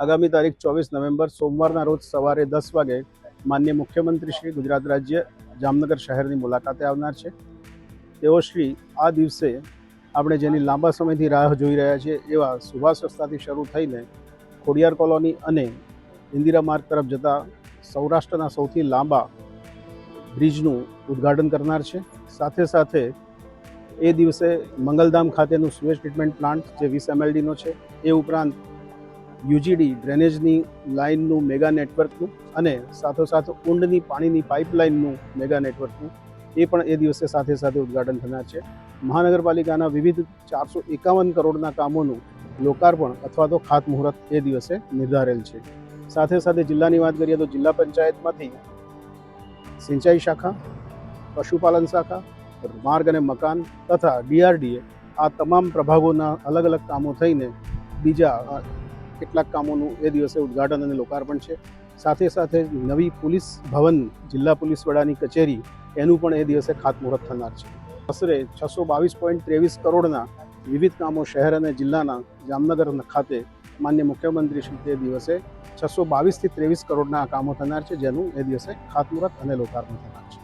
આગામી તારીખ ચોવીસ નવેમ્બર સોમવારના રોજ સવારે દસ વાગે માન્ય મુખ્યમંત્રી શ્રી ગુજરાત રાજ્ય જામનગર શહેરની મુલાકાતે આવનાર છે. તેઓ શ્રી આ દિવસે આપણે જેની લાંબા સમયથી રાહ જોઈ રહ્યા છીએ એવા સુભાષ રસ્તાથી શરૂ થઈને ખોડિયાર કોલોની અને ઇન્દિરા માર્ગ તરફ જતા સૌરાષ્ટ્રના સૌથી લાંબા બ્રિજનું ઉદ્ઘાટન કરનાર છે. સાથે સાથે એ દિવસે મંગલધામ ખાતેનું સુએજ ટ્રીટમેન્ટ પ્લાન્ટ જે વીસ એમએલડીનો છે, એ ઉપરાંત યુજીડી ડ્રેનેજની લાઇનનું મેગા નેટવર્કનું અને સાથોસાથ ઊંડની પાણીની પાઇપલાઇનનું મેગા નેટવર્કનું એ પણ એ દિવસે સાથે સાથે ઉદ્ઘાટન થનાર છે. મહાનગરપાલિકાના વિવિધ ચારસો એકાવન કરોડના કામોનું લોકાર્પણ અથવા તો ખાતમુહૂર્ત એ દિવસે નિર્ધારેલ છે. સાથે સાથે જિલ્લાની વાત કરીએ તો જિલ્લા પંચાયતમાંથી સિંચાઈ શાખા, પશુપાલન શાખા, માર્ગ અને મકાન તથા ડીઆરડીએ આ તમામ પ્રભાગોના અલગ અલગ કામો થઈને બીજા કેટલાક કામોનું એ દિવસે ઉદ્ઘાટન અને લોકાર્પણ છે. સાથે સાથે નવી પોલીસ ભવન, જિલ્લા પોલીસ વડાની કચેરી, એનું પણ એ દિવસે ખાતમુહૂર્ત થનાર છે. આશરે છસો બાવીસ પોઈન્ટ ત્રેવીસ કરોડના વિવિધ કામો શહેર અને જિલ્લાના જામનગર ખાતે માન્ય મુખ્યમંત્રી શ્રી તે દિવસે છસો બાવીસથી ત્રેવીસ કરોડના કામો થનાર છે, જેનું એ દિવસે ખાતમુહૂર્ત અને લોકાર્પણ થનાર છે.